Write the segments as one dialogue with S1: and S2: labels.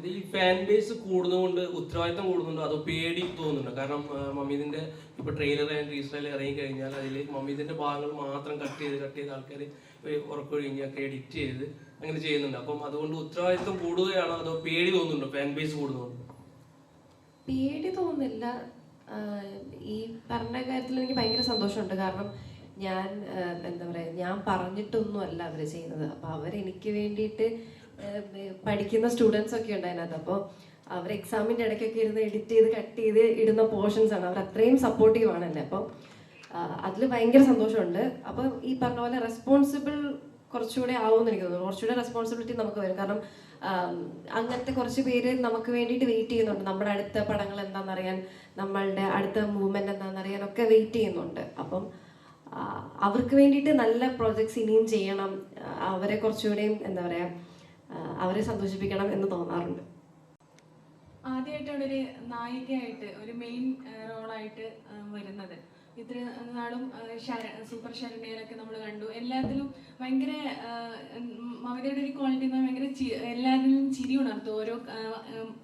S1: മമിത ഈ fan base കൂടുന്നതുകൊണ്ട് ഉത്തരവാദിത്തം കൂടുന്നുണ്ടോ? അതോ പേടി തോന്നുന്നുണ്ടോ? കാരണം മമ്മീദിന്റെ ഇപ്പൊ ട്രെയിലർ റീസ്റ്റൈൽ ഇറങ്ങി കഴിഞ്ഞാൽ അതിൽ മമ്മീദിന്റെ ഭാഗങ്ങൾ മാത്രം കട്ട് ചെയ്ത് കട്ട് ചെയ്ത് ആൾക്കാർ ഉറക്കൊഴിഞ്ഞൊക്കെ എഡിറ്റ് ചെയ്ത് അങ്ങനെ ചെയ്യുന്നുണ്ട്. അപ്പം അതുകൊണ്ട് ഉത്തരവാദിത്തം കൂടുകയാണോ അതോ പേടി തോന്നുന്നുണ്ടോ ഫാൻ ബേസ് കൂടുന്നുണ്ടോ
S2: പേടി തോന്നുന്നില്ല. ഈ പറഞ്ഞ കാര്യത്തിൽ എനിക്ക് ഭയങ്കര സന്തോഷമുണ്ട്. കാരണം ഞാൻ എന്താ പറയുക ഞാൻ പറഞ്ഞിട്ടൊന്നും അല്ല അവർ ചെയ്യുന്നത്. അപ്പോൾ അവരെനിക്ക് വേണ്ടിയിട്ട് പഠിക്കുന്ന സ്റ്റുഡൻസ് ഒക്കെ ഉണ്ട് അതിനകത്ത് അപ്പോൾ അവർ എക്സാമിന്റെ ഇടയ്ക്കൊക്കെ ഇരുന്ന് എഡിറ്റ് ചെയ്ത് കട്ട് ചെയ്ത് ഇടുന്ന പോർഷൻസ് ആണ്. അവർ അത്രയും സപ്പോർട്ടീവ് ആണല്ലേ അപ്പോൾ അതിൽ ഭയങ്കര സന്തോഷമുണ്ട്. അപ്പോൾ ഈ പറഞ്ഞ പോലെ റെസ്പോൺസിബിൾ കുറച്ചുകൂടെ ആവുമെന്ന് എനിക്ക് തോന്നുന്നു. കുറച്ചുകൂടെ റെസ്പോൺസിബിലിറ്റി നമുക്ക് വരും. കാരണം അങ്ങനത്തെ കുറച്ച് പേര് നമുക്ക് വേണ്ടിയിട്ട് വെയിറ്റ് ചെയ്യുന്നുണ്ട്. നമ്മുടെ അടുത്ത പടങ്ങൾ എന്താണെന്നറിയാൻ നമ്മളുടെ അടുത്ത മൂവ്മെന്റ് എന്താണെന്നറിയാൻ ഒക്കെ വെയിറ്റ് ചെയ്യുന്നുണ്ട്. അപ്പം അവർക്ക് വേണ്ടിയിട്ട് നല്ല പ്രോജക്ട്സ് ഇനിയും ചെയ്യണം. അവരെ കുറച്ചുകൂടെയും എന്താ പറയുക അവരെ സന്തോഷിപ്പിക്കണം എന്ന് തോന്നാറുണ്ട്.
S3: ആദ്യമായിട്ടാണ് ഒരു നായികയായിട്ട് ഒരു മെയിൻ റോളായിട്ട് വരുന്നത്. ഇത്ര നാളും സൂപ്പർ ശരണയിലൊക്കെ നമ്മൾ കണ്ടു. എല്ലാത്തിലും ഭയങ്കര മമതയുടെ ഒരു ക്വാളിറ്റി എന്ന് ഭയങ്കര എല്ലാത്തിലും ചിരി ഉണർത്തും. ഓരോ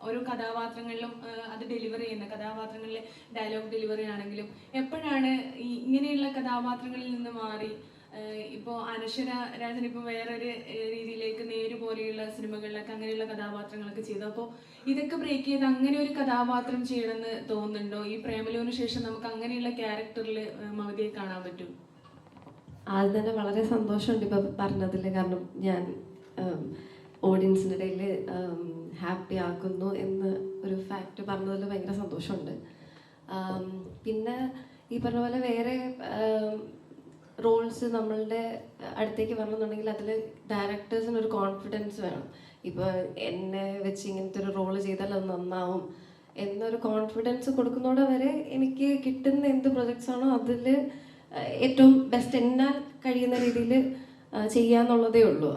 S3: ഓരോ കഥാപാത്രങ്ങളിലും അത് ഡെലിവറി ചെയ്യുന്ന കഥാപാത്രങ്ങളിലെ ഡയലോഗ് ഡെലിവറി ആണെങ്കിലും എപ്പോഴാണ് ഈ ഇങ്ങനെയുള്ള കഥാപാത്രങ്ങളിൽ നിന്ന് മാറി ഏഹ് ഇപ്പോ അനശ്വര രാജൻ ഇപ്പൊ വേറൊരു രീതിയിലേക്ക് നേര് പോലെയുള്ള സിനിമകളിലൊക്കെ അങ്ങനെയുള്ള കഥാപാത്രങ്ങളൊക്കെ ചെയ്തു. അപ്പോൾ ഇതൊക്കെ ബ്രേക്ക് ചെയ്ത് അങ്ങനെ ഒരു കഥാപാത്രം ചെയ്യണമെന്ന് തോന്നുന്നുണ്ടോ? ഈ പ്രേമലുവിന് ശേഷം നമുക്ക് അങ്ങനെയുള്ള ക്യാരക്ടറിൽ മവതിയെ കാണാൻ പറ്റും?
S2: ആദ്യം തന്നെ വളരെ സന്തോഷമുണ്ട് ഇപ്പൊ പറഞ്ഞതിൽ കാരണം ഞാൻ ഓഡിയൻസിന്റെ ഇടയിൽ ഹാപ്പി ആക്കുന്നു എന്ന് ഒരു ഫാക്റ്റ് പറഞ്ഞതിൽ ഭയങ്കര സന്തോഷമുണ്ട്. പിന്നെ ഈ പറഞ്ഞ പോലെ വേറെ റോൾസ് നമ്മളുടെ അടുത്തേക്ക് വരണമെന്നുണ്ടെങ്കിൽ അതിൽ ഡയറക്ടേഴ്സിന് ഒരു കോൺഫിഡൻസ് വേണം. ഇപ്പോൾ എന്നെ വെച്ച് ഇങ്ങനത്തെ ഒരു റോൾ ചെയ്താൽ അത് നന്നാവും എന്നൊരു കോൺഫിഡൻസ് കൊടുക്കുന്നതോടെ വരെ എനിക്ക് കിട്ടുന്ന എന്ത് പ്രൊജക്ട്സ് ആണോ അതിൽ ഏറ്റവും ബെസ്റ്റ് എന്നാൽ കഴിയുന്ന രീതിയിൽ ചെയ്യാന്നുള്ളതേ ഉള്ളൂ.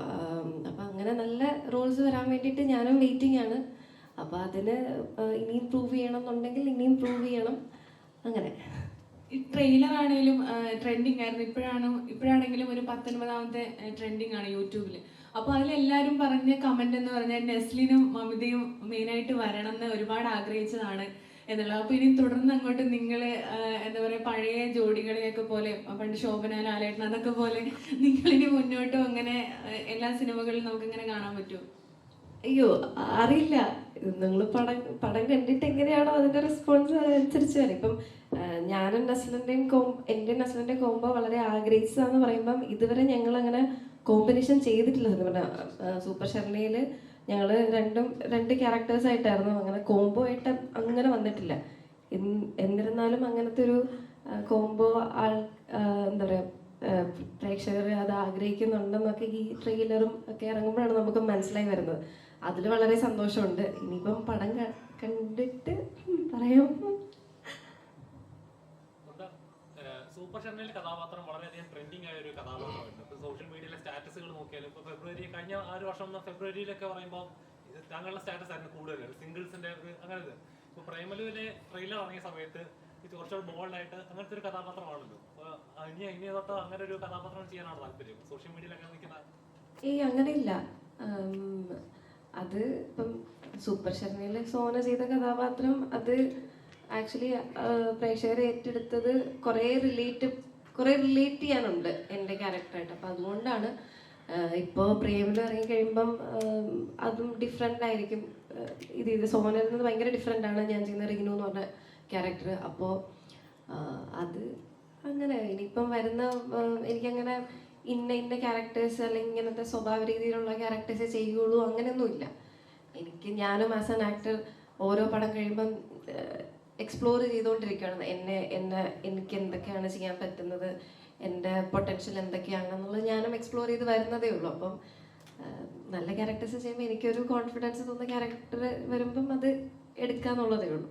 S2: അപ്പം അങ്ങനെ നല്ല റോൾസ് വരാൻ വേണ്ടിയിട്ട് ഞാനും വെയിറ്റിംഗ് ആണ്. അപ്പം അതിന് ഇനിയും പ്രൂവ് ചെയ്യണം എന്നുണ്ടെങ്കിൽ ഇനിയും പ്രൂവ് ചെയ്യണം. അങ്ങനെ.
S3: ഈ ട്രെയിലർ ആണെങ്കിലും ട്രെൻഡിങ് ആയിരുന്നു. ഇപ്പോഴാണ് ഇപ്പോഴാണെങ്കിലും ഒരു പത്തൊൻപതാമത്തെ ട്രെൻഡിങ് ആണ് യൂട്യൂബിൽ അപ്പോൾ അതിലെല്ലാവരും പറഞ്ഞ കമന്റ് എന്ന് പറഞ്ഞാൽ നെസ്ലിനും മമിതയും മെയിനായിട്ട് വരണം എന്ന് ഒരുപാട് ആഗ്രഹിച്ചതാണ് എന്നുള്ളത്. അപ്പോൾ ഇനി തുടർന്ന് അങ്ങോട്ട് നിങ്ങൾ എന്താ പറയുക പഴയ ജോഡികളെയൊക്കെ പോലെ പണ്ട് ശോഭന ലാലേട്ടൻ അതൊക്കെ പോലെ നിങ്ങളിനി മുന്നോട്ടും അങ്ങനെ എല്ലാ സിനിമകളിലും നമുക്ക് ഇങ്ങനെ കാണാൻ പറ്റുമോ?
S2: അയ്യോ അറിയില്ല. നിങ്ങൾ പടം പടം കണ്ടിട്ട് എങ്ങനെയാണോ അതിന്റെ റെസ്പോൺസ് അനുസരിച്ച് വരും. ഇപ്പം ഞാനും നസ്ലിന്റെയും കോം എന്റെ നസ്ലിന്റെ കോംബോ വളരെ ആഗ്രഹിച്ചതാന്ന് പറയുമ്പം ഇതുവരെ ഞങ്ങൾ അങ്ങനെ കോമ്പിനേഷൻ ചെയ്തിട്ടില്ല. എന്ന് പറഞ്ഞാൽ സൂപ്പർ ഷർണിയിൽ ഞങ്ങൾ രണ്ടും രണ്ട് ക്യാരക്ടേഴ്സ് ആയിട്ടായിരുന്നു അങ്ങനെ കോംബോ ആയിട്ട് അങ്ങനെ വന്നിട്ടില്ല. എന്നിരുന്നാലും അങ്ങനത്തെ ഒരു കോംബോ ആൾ എന്താ പറയുക പ്രേക്ഷകർ ആഗ്രഹിക്കുന്നുണ്ടെന്നൊക്കെ ഈ ട്രെയിലറും ഒക്കെ ഇറങ്ങുമ്പോഴാണ് നമുക്ക് മനസ്സിലായി വരുന്നത്. അതിൽ വളരെ സന്തോഷമുണ്ട്. ഇനിയിപ്പം പടം കണ്ടിട്ട് പറയാം.
S4: സൂപ്പർ ഷെന്നലിൽ കഥാപാത്രം വളരെയധികം ട്രെൻഡിങ് ആയ ഒരു കഥാപാത്രമായിരുന്നു ഇപ്പൊ സോഷ്യൽ മീഡിയയിലെ സ്റ്റാറ്റസുകൾ നോക്കിയാലും ഇപ്പൊ ഫെബ്രുവരി കഴിഞ്ഞ ആ ഒരു വർഷം ഫെബ്രുവരിയിലൊക്കെ പറയുമ്പോൾ താങ്കളുടെ സ്റ്റാറ്റസ് ആയിരുന്നു കൂടുതൽ. സിംഗിൾസിന്റെ ഒരു അങ്ങനെ ഇത് ഇപ്പൊ പ്രേമലുവിലെ ട്രെയിലർ ഇറങ്ങിയ സമയത്ത് ഇത് കുറച്ചുകൂടി ബോൾഡ് ആയിട്ട് അങ്ങനത്തെ ഒരു കഥാപാത്രമാണല്ലോ. അപ്പൊ ഇനി ഇനി തൊട്ട് അങ്ങനെ ഒരു കഥാപാത്രം ചെയ്യാനാണ് താല്പര്യം? സോഷ്യൽ മീഡിയയിലൊക്കെ നിൽക്കുന്ന
S2: ഏയ് അങ്ങനെയില്ല. അത് ഇപ്പം സൂപ്പർ ശരണയിൽ സോന ചെയ്ത കഥാപാത്രം അത് ആക്ച്വലി പ്രേക്ഷകരെ ഏറ്റെടുത്തത് കുറേ റിലേറ്റ് കുറേ റിലേറ്റ് ചെയ്യാനുണ്ട് എന്റെ ക്യാരക്ടറായിട്ട് അപ്പം അതുകൊണ്ടാണ് ഇപ്പോൾ പ്രേമിൽ ഇറങ്ങി കഴിയുമ്പം അതും ഡിഫറെന്റ് ആയിരിക്കും. ഇത് ഇത് സോനയിൽ നിന്ന് ഭയങ്കര ഡിഫറെന്റ് ആണ്. ഞാൻ ചെയ്യുന്ന റീനു എന്ന് പറഞ്ഞ ക്യാരക്ടർ അപ്പോൾ അത് അങ്ങനെ ഇനിയിപ്പം വരുന്ന എനിക്കങ്ങനെ ഇന്ന ഇന്ന ക്യാരക്ടേഴ്സ് അല്ലെങ്കിൽ ഇങ്ങനത്തെ സ്വഭാവ രീതിയിലുള്ള ക്യാരക്ടേഴ്സേ ചെയ്യുള്ളൂ അങ്ങനെയൊന്നുമില്ല. എനിക്ക് ഞാനും ആസ് ആൻ ആക്ടർ ഓരോ പടം കഴിയുമ്പം എക്സ്പ്ലോർ ചെയ്തുകൊണ്ടിരിക്കുകയാണ്. എന്നെ എന്നെ എനിക്ക് എന്തൊക്കെയാണ് ചെയ്യാൻ പറ്റുന്നത് എന്റെ പൊട്ടൻഷ്യൽ എന്തൊക്കെയാണെന്നുള്ളത് ഞാനും എക്സ്പ്ലോർ ചെയ്ത് വരുന്നതേ ഉള്ളൂ. അപ്പം നല്ല ക്യാരക്ടേഴ്സ് ചെയ്യുമ്പോൾ എനിക്കൊരു കോൺഫിഡൻസ് തോന്നുന്ന ക്യാരക്ടർ വരുമ്പം അത് എടുക്കാന്നുള്ളതേ ഉള്ളൂ.